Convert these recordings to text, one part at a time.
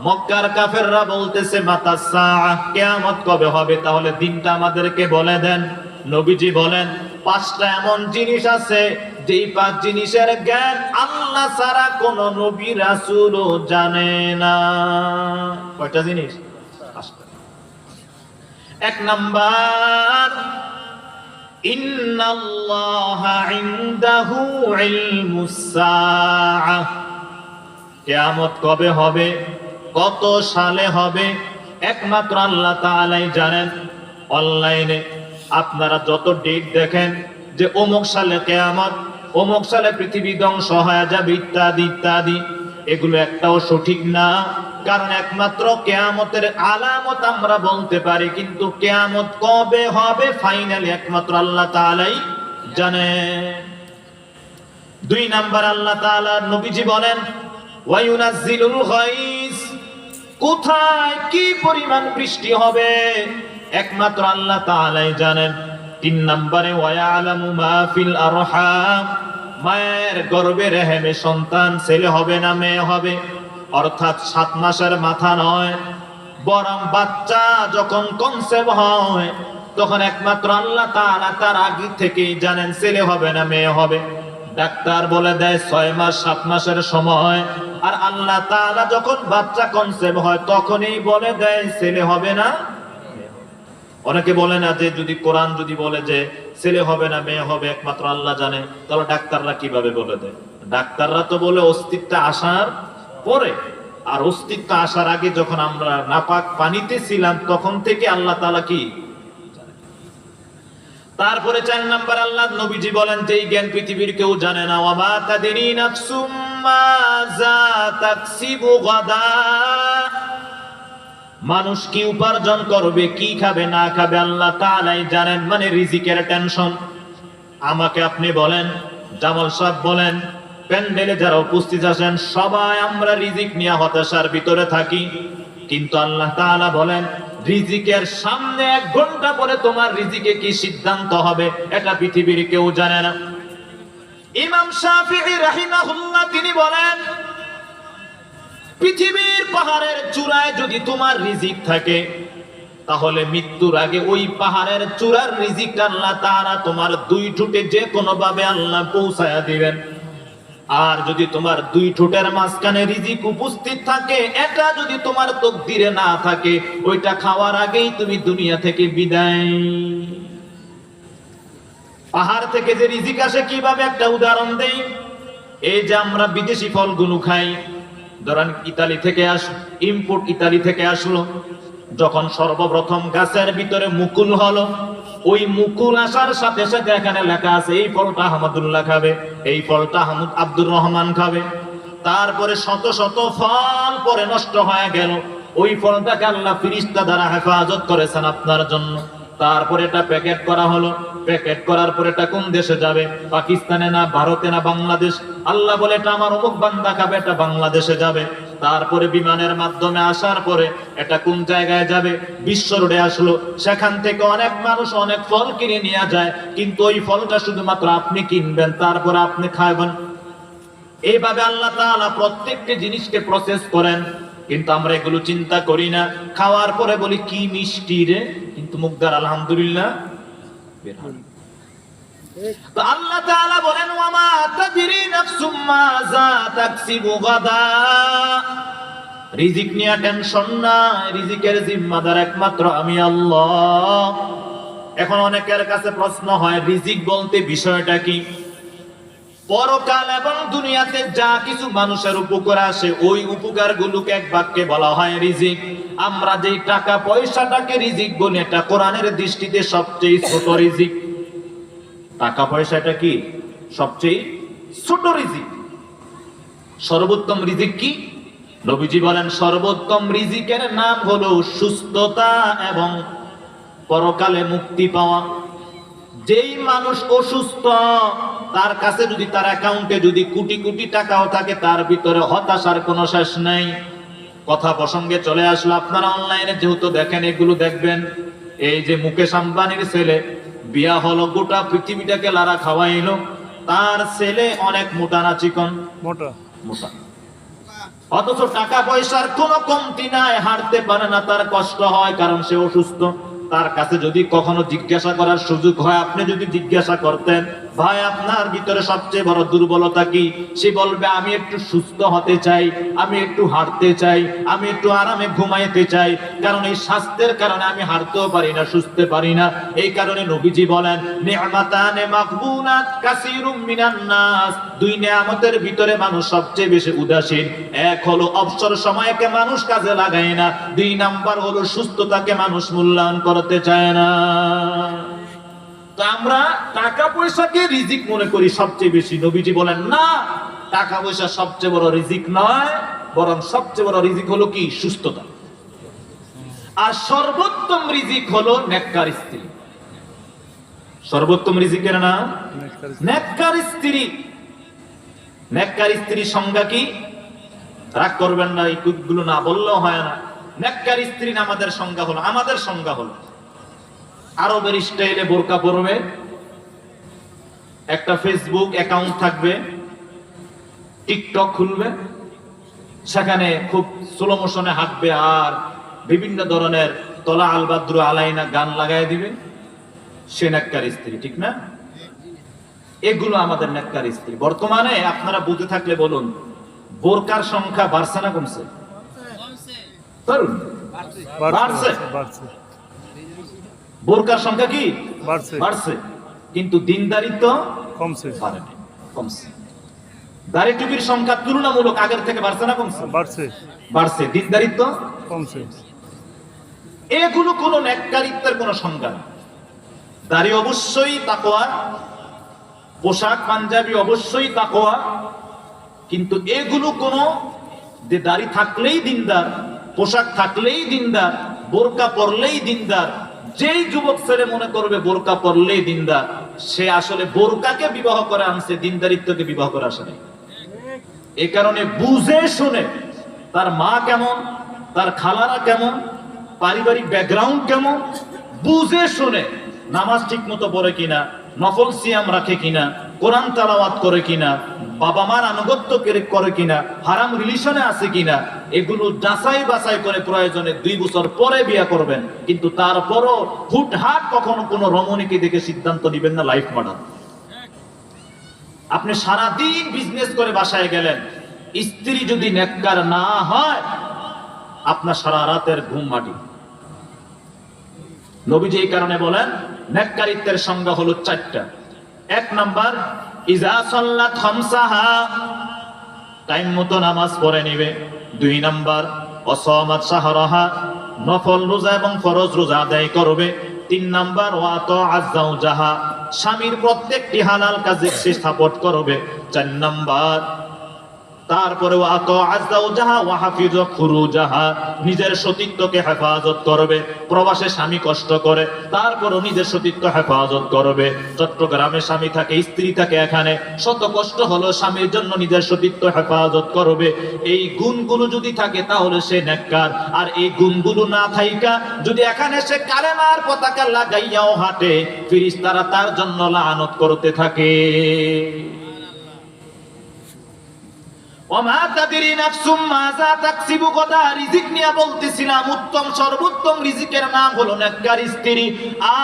মক্কার কাফেররা বলতেছে মাতাসা কেয়ামত কবে হবে? তাহলে দিনটা আমাদেরকে বলে দেন। নবীজি বলেন, পাঁচটা এমন জিনিস আছে, যেই পাঁচ জিনিসের জ্ঞান আল্লাহ ছাড়া কোন নবী রাসূলও জানে না। কয়টা জিনিস? এক নাম্বার কেয়ামত কবে হবে? কত সালে হবে? একমাত্র আল্লাহ তাআলাই জানেন। অনলাইনে আপনারা যত ডেট দেখেন যে অমুক সালে কেয়ামত, অমুক সালে পৃথিবী ধ্বংস হয়ে যাবে ইত্যাদি ইত্যাদি, এগুলো একটাও সঠিক না। কারণ একমাত্র কেয়ামতের আলামত আমরা বলতে পারি, কিন্তু কেয়ামত কবে হবে? ফাইনালি একমাত্র আল্লাহ তাআলাই জানেন। দুই নাম্বার আল্লাহ তাআলা নবীজি বলেন, ওয়ায়ুনাজ্জিলুল গাইস কোথায় কি পরিমাণ বৃষ্টি হবে? একমাত্র আল্লাহ তাআলাই জানেন। তিন নম্বরে, ওয়ায়ালামু মা ফিল আরহাম মায়ের গর্ভে রেহেমে সন্তান ছেলে হবে না মেয়ে হবে। অর্থাৎ সাত মাসের মাথা নয়। বরং বাচ্চা যখন কনসেপ্ট হয়, তখন একমাত্র আল্লাহ তাআলা তার আগে থেকেই জানেন ছেলে হবে না মেয়ে হবে। ডাক্তার বলে দেয়, ছয় মাস, সাত মাসের সময়। আর আল্লাহ তাআলা যখন বাচ্চা কনসেপ্ট হয়, তখনই বলে দেয়, ছেলে হবে না। অনেকে বলে না যে, যদি কোরআন যদি বলে যে, ছেলে হবে না, মেয়ে হবে, একমাত্র আল্লাহ জানে, তাহলে ডাক্তাররা কীভাবে বলে দেয়? ডাক্তাররা তো বলে অস্তিত্ব আসার পরে। আর অস্তিত্ব আসার আগে যখন আমরা নাপাক পানিতে ছিলাম, তখন থেকে আল্লাহ তাআলা কি তারপরে চার নাম্বার আল্লাহ নবীজি বলেন যে জ্ঞান পৃথিবীর কেউ জানে না, ওয়ামা তাদেরি নাফসুম মাযা মানুষ কি উপার্জন করবে, কি খাবে, না খাবে আল্লাহ তাআলাই জানেন মানে রিজিকের টেনশন। আমাকে আপনি বলেন, জামাল সাহেব বলেন, প্যান্ডেলে যারা উপস্থিত আছেন, সবাই আমরা রিজিক নিয়ে হতাশার ভিতরে থাকি। কিন্তু আল্লাহ তাআলা বলেন রিজিকের সামনে এক ঘণ্টা পরে তোমার রিজিকে কি সিদ্ধান্ত হবে, এটা পৃথিবীর কেউ জানে না। ইমাম শাফিঈ রাহিমাহুল্লাহ তিনি বলেন, পৃথিবীর পাহাড়ের চূড়ায় যদি তোমার রিজিক থাকে, তাহলে মৃত্যুর আগে ওই পাহাড়ের চূড়ার রিজিকটা আল্লাহ তাআলা তোমার দুই ঠুটে যে কোনো ভাবে আল্লাহ পৌঁছায়া দিবেন। আর যদি তোমার দুই ঠোঁটের মাঝখানে রিজিক উপস্থিত থাকে, এটা যদি তোমার তকদিরে না থাকে, ওইটা খাওয়ার আগেই তুমি দুনিয়া থেকে বিদায়। পাহাড় থেকে যে রিজিক আসে, কীভাবে একটা উদাহরণ দেই? এই যে আমরা বিদেশি ফলগুলো খাই, ধরেন ইতালি থেকে আস ইম্পোর্ট ইতালি থেকে আসলো, যখন সর্বপ্রথম গাছের ভিতরে মুকুল হলো ওই মুকুল আসার সাথে সাথে এখানে লেখা আছে, এই ফলটা আহমদুল্লাহ খাবে, এই ফলটা আহমদ আব্দুর রহমান খাবে। তারপরে শত শত ফল পরে নষ্ট হয়ে গেল। ওই ফলটাকে আল্লাহ ফিরিস্তা দ্বারা হেফাজত করেছেন আপনার জন্য। তারপরে এটা প্যাকেট করা হলো। প্যাকেট করার পরে এটা কোন দেশে যাবে? পাকিস্তানে না ভারতে না বাংলাদেশ? আল্লাহ বলে, এটা আমার অমুক বান্দা খাবে, এটা বাংলাদেশে যাবে। তারপরে বিমানের মাধ্যমে আসার পরে এটা কোন জায়গায় যাবে? বিশ্ব রোডে আসলো। সেখান থেকে অনেক মানুষ অনেক ফল কিনে নিয়ে যায়, কিন্তু ওই ফলটা শুধুমাত্র আপনি কিনবেন, তারপরে আপনি খাবেন এইভাবে আল্লাহ তাআলা প্রত্যেকটি জিনিসকে প্রসেস করেন, কিন্তু আমরা এগুলো চিন্তা করি না। খাওয়ার পরে বলি, কি মিষ্টি রে! কিন্তু মুখদার আলহামদুলিল্লাহ বের হয় আল্লাহ তাআলা বলেন, ওয়ামা তাদরি নাফসুম মাযা তাকসিবু গাদা। রিজিক টেনশন রিজিকের জিম্মাদার একমাত্র আমি আল্লাহ। এখন অনেকের কাছে প্রশ্ন হয়, রিজিক বলতে বিষয়টা কি? পরকাল এবং দুনিয়াতে যা কিছু মানুষের উপকার আসে, ওই উপকার গুলোকে এক বাক্যে বলা হয় রিজিক। আমরা যেই টাকা পয়সাটাকে রিজিক বলি, এটা কোরআনের দৃষ্টিতে সবচেয়ে ছোট রিজিক। টাকা পয়সাটা কি সবচেয়ে ছোট রিজিক? সর্বোত্তম রিজিক কি? নবীজি বলেন, সর্বোত্তম রিজিকের নাম হলো সুস্থতা এবং পরকালে মুক্তি পাওয়া। যেই মানুষ অসুস্থ, তার কাছে যদি তার অ্যাকাউন্টে যদি কোটি কোটি টাকাও থাকে, তার ভিতরে হতাশার কোনো শেষ নেই। কথা প্রসঙ্গে চলে আসলো আপনারা অনলাইনে যেহেতু দেখেন, এগুলো দেখবেন। এই যে মুকেশ আম্বানির ছেলে বিয়া হলো গোটা পৃথিবীটাকে লারা খাওয়াইলো। তার ছেলে অনেক মোটা না চিকন? মোটা। মোটা। অথচ টাকা পয়সার কোনো কমতি নাই হারতে পারে না তার কষ্ট হয় কারণ সে অসুস্থ। তার কাছে যদি কখনো জিজ্ঞাসা করার সুযোগ হয় আপনি যদি জিজ্ঞাসা করতেন ভাই, আপনার ভিতরে সবচেয়ে বড় দুর্বলতা কি? সে বলবে, আমি একটু সুস্থ হতে চাই, আমি একটু হাঁটতে চাই, আমি একটু আরামে ঘুমাইতে চাই। কারণ এই স্বাস্থ্যের কারণে আমি হাঁটতেও পারি না, সুস্থ পারি না। এই কারণে নবীজি বলেন নি'মাতানে মাকবুনাত কাসীরুম মিনান নাস। দুই নিয়ামতের ভিতরে মানুষ সবচেয়ে বেশি উদাসীন। এক হলো অবসর সময়কে মানুষ কাজে লাগায় না। দুই নাম্বার হলো সুস্থতাকে মানুষ মূল্যায়ন করতে চায় না। আমরা টাকা পয়সাকে রিজিক মনে করি সবচেয়ে বেশি। নবীজি বলেন, না টাকা পয়সা সবচেয়ে বড় রিজিক নয়, বরং সবচেয়ে বড় রিজিক হলো কি? সুস্থতা। আর সর্বোত্তম রিজিক হলো নেককার স্ত্রী। সর্বোত্তম রিজিকের নাম? নেককার স্ত্রী। নেককার স্ত্রীর সংজ্ঞা কি? রাগ করবেন না, এই গুলো না বললেও হয় না। নেককার স্ত্রী আমাদের সংজ্ঞা হলো, আমাদের সংজ্ঞা হলো আরবের স্টাইলে বোরকা পরবে। একটা ফেসবুক অ্যাকাউন্ট থাকবে। টিকটক খুলবে। সেখানে খুব স্লো মোশনে হাঁটবে আর বিভিন্ন ধরনের তলা আলবাদ্রু আলাইনা গান লাগাই দিবে। সে নেককার স্ত্রী ঠিক না? এগুলো আমাদের নেককার স্ত্রী। বর্তমানে আপনারা বুঝে থাকলে বলুন বোরকার সংখ্যা বাড়ছে না কমছে? বাড়ছে। বাড়ছে। বোরকার সংখ্যা কি? বাড়ছে। বাড়ছে। কিন্তু দিনদারিত্ব কমছে। বাড়েনি কমছে। দাড়ি টুপির সংখ্যা তুলনামূলক আগের থেকে বাড়ছে না কমছে? বাড়ছে। বাড়ছে। দিনদারিত্ব কমছে। এগুলো কোনো ন্যাক্কারিত্বের কোনো সংজ্ঞা না দাড়ি অবশ্যই তাকোয়া পোশাক পাঞ্জাবি অবশ্যই তাকোয়া কিন্তু এগুলো কোনো যে দাড়ি থাকলেই দিনদার পোশাক থাকলেই দিনদার বোরকা পরলেই দিনদার যেই যুবক ছেলে মনে করবে বোরকা পরলেই দিনদার, সে আসলে বোরকাকে বিবাহ করে আনছে, দিনদারিত্বকে বিবাহ করে আসে নাই। এ কারণে বুঝে শুনে তার মা কেমন, তার খালারা কেমন, পারিবারিক ব্যাকগ্রাউন্ড কেমন, বুঝে শুনে নামাজ ঠিক মতো পড়ে কিনা নকল সিয়াম রাখে কিনা কোরআন তালাওয়াত করে কিনা, বাবা মার আনুগত্য করে- কিনা, হারাম রিলেশনে আছে কিনা, এগুলো যাচাই বাছাই করে প্রয়োজনে দুই বছর পরে বিয়ে করবেন। কিন্তু তারপরও হুটহাট কখনো কোনো রমণীকে দেখে সিদ্ধান্ত নিবেন না লাইফ মডার্ন আপনি সারাদিন বিজনেস করে বাসায় গেলেন, স্ত্রী যদি নেককার না হয়, আপনার সারা রাতের ঘুম মাটি। নবীজি এই কারণে বলেন, নেককারিত্বের সংজ্ঞা হলো চারটা। এক নাম্বার, ইজা সাল্লাত টাইম মতো নামাজ পড়ে নিবে। দুই নাম্বার, অসমাত সাহরহা নফল রোজা এবং ফরজ রোজা আদায় করবে। তিন নাম্বার, ওয়াত আজাউ জাহা স্বামীর প্রত্যেকটি হালাল কাজে সে সাপোর্ট করবে। চার নাম্বার তারপরে নিজের সতীত্বকে হেফাজত করবে, প্রবাসে স্বামী কষ্ট করে, তারপরও নিজের সতীত্ব হেফাজত করবে। চট্টগ্রামে স্বামী থাকে, স্ত্রী থাকে এখানে, শত কষ্ট হলো স্বামীর জন্য নিজের সতীত্ব হেফাজত করবে। এই গুণগুলো যদি থাকে তাহলে সে নেককার, আর এই গুণগুলো না থাইকা, যদি এখানে সে কালেমার পতাকা লাগাইয়াও হাঁটে, ফিরিস্তারা তার জন্য লানত করতে থাকে ওমা তাদরি নাফসুম মাযা তাকসিবু গদা রিজিক নিয়ে বলতেছিলাম উত্তম সর্বোত্তম রিজিকের নাম হলো স্ত্রী।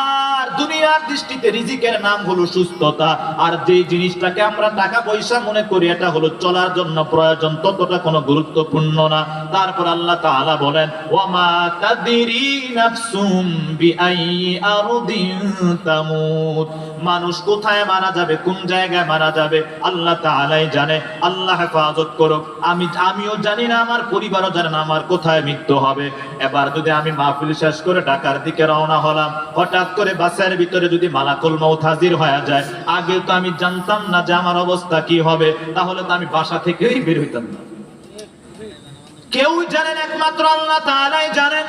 আর দুনিয়ার দৃষ্টিতে রিজিকের নাম হলো সুস্থতা। আর যে জিনিসটাকে আমরা টাকা পয়সা মনে করি, এটা হলো চলার জন্য প্রয়োজন, ততটা কোনো গুরুত্বপূর্ণ না। তারপর আল্লাহ তাআলা বলেন ওমা তাদরি নাফসুম বিআই আরদিন তামুত। মানুষ কোথায় মারা যাবে, কোন জায়গায় মারা যাবে, আল্লাহ তাআলাই জানে। আল্লাহ হেফাজত করুক। আমি, আমিও জানি না আমার পরিবারও জানে না আমার কোথায় মৃত্যু হবে। এবার যদি আমি মাহফিল শেষ করে ঢাকার দিকে রওনা হলাম, হঠাৎ করে বাসের ভিতরে যদি মালাকুল মৌত হাজির হয়ে যায়, আগে তো আমি জানতাম না যে আমার অবস্থা কি হবে, তাহলে তো আমি বাসা থেকেই বের হইতাম না। কেউ জানেন, একমাত্র আল্লাহ তাআলাই জানেন,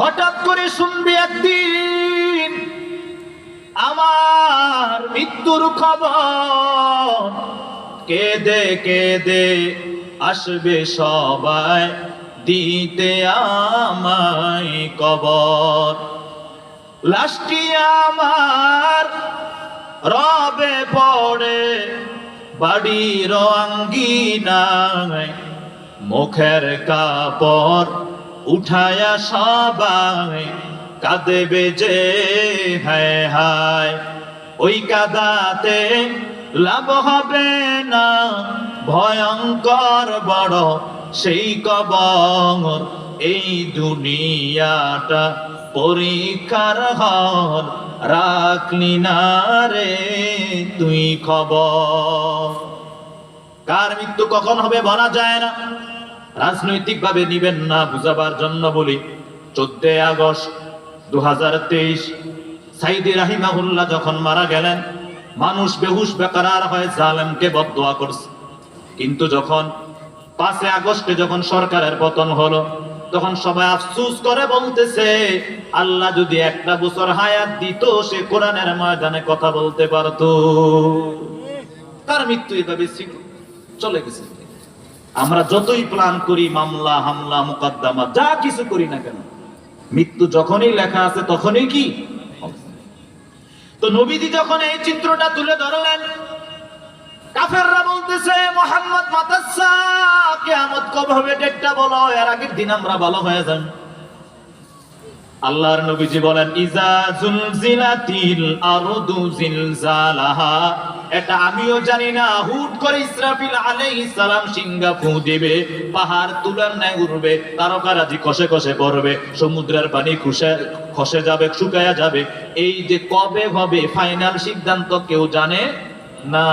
হঠাৎ করে শুনবি একদিন আমার মৃত্যুর খবর। কেঁদে কেঁদে আসবে সবাই, দিতে আমায় কবর। লাশটি আমার রবে পড়ে, বাড়ির আঙ্গিনায় মুখের কাপড় উঠায়া সবাই কাঁদেবে যে, হায় হায়, ওই কাদাতে লাভ হবে না, ভয়ঙ্কর বড় সেই কবর, এই দুনিয়াটা পরীক্ষার হল, রাখলি না রে তুই খবর। কার মৃত্যু কখন হবে বলা যায় না। রাজনৈতিক ভাবে নিবেন না বুঝাবার জন্য বলি চোদ্দ আগস্ট দু হাজার তেইশ, সাইদি রাহিমাহুল্লাহ যখন মারা গেলেন, মানুষ বেহুশ বেকার হয়ে জালেমকে বদোয়া করছে। কিন্তু যখন পাঁচে আগস্টে যখন সরকারের পতন হলো তখন সবাই আফসুস করে বলতেছে, আল্লাহ যদি একটা বছর হায়াত দিত, সে কোরআনের ময়দানে কথা বলতে পারতো। তার মৃত্যু এভাবে ছিল, চলে গেছে। আমরা যতই প্ল্যান করি, মামলা, হামলা, মোকদ্দমা, যা কিছু করি না কেন, মৃত্যু যখনই লেখা আছে তখনই কি? তো নবীজি যখন এই চিত্রটা তুলে ধরলেন কাফেররা বলতেছে, মোহাম্মদ মাতাসা, কিয়ামত কবে হবে ডেটটা বলো, এর আগের দিন আমরা ভালো হয়ে যান। আল্লাহর নবীজি বলেন, ইজা জুলজিলাতিল আরদু জিলজালাহা। এটা আমিও জানি না, হুট করে ইসরাফিল আলাইহিস সালাম সিংহা ফু দিবে, পাহাড় তুলার ন্যায় উড়বে, তারকারাজি কষে কষে পড়বে, সমুদ্রের পানি খুশে, খসে যাবে, শুকায়া যাবে। এই যে কবে হবে, ফাইনাল সিদ্ধান্ত কেউ জানে না।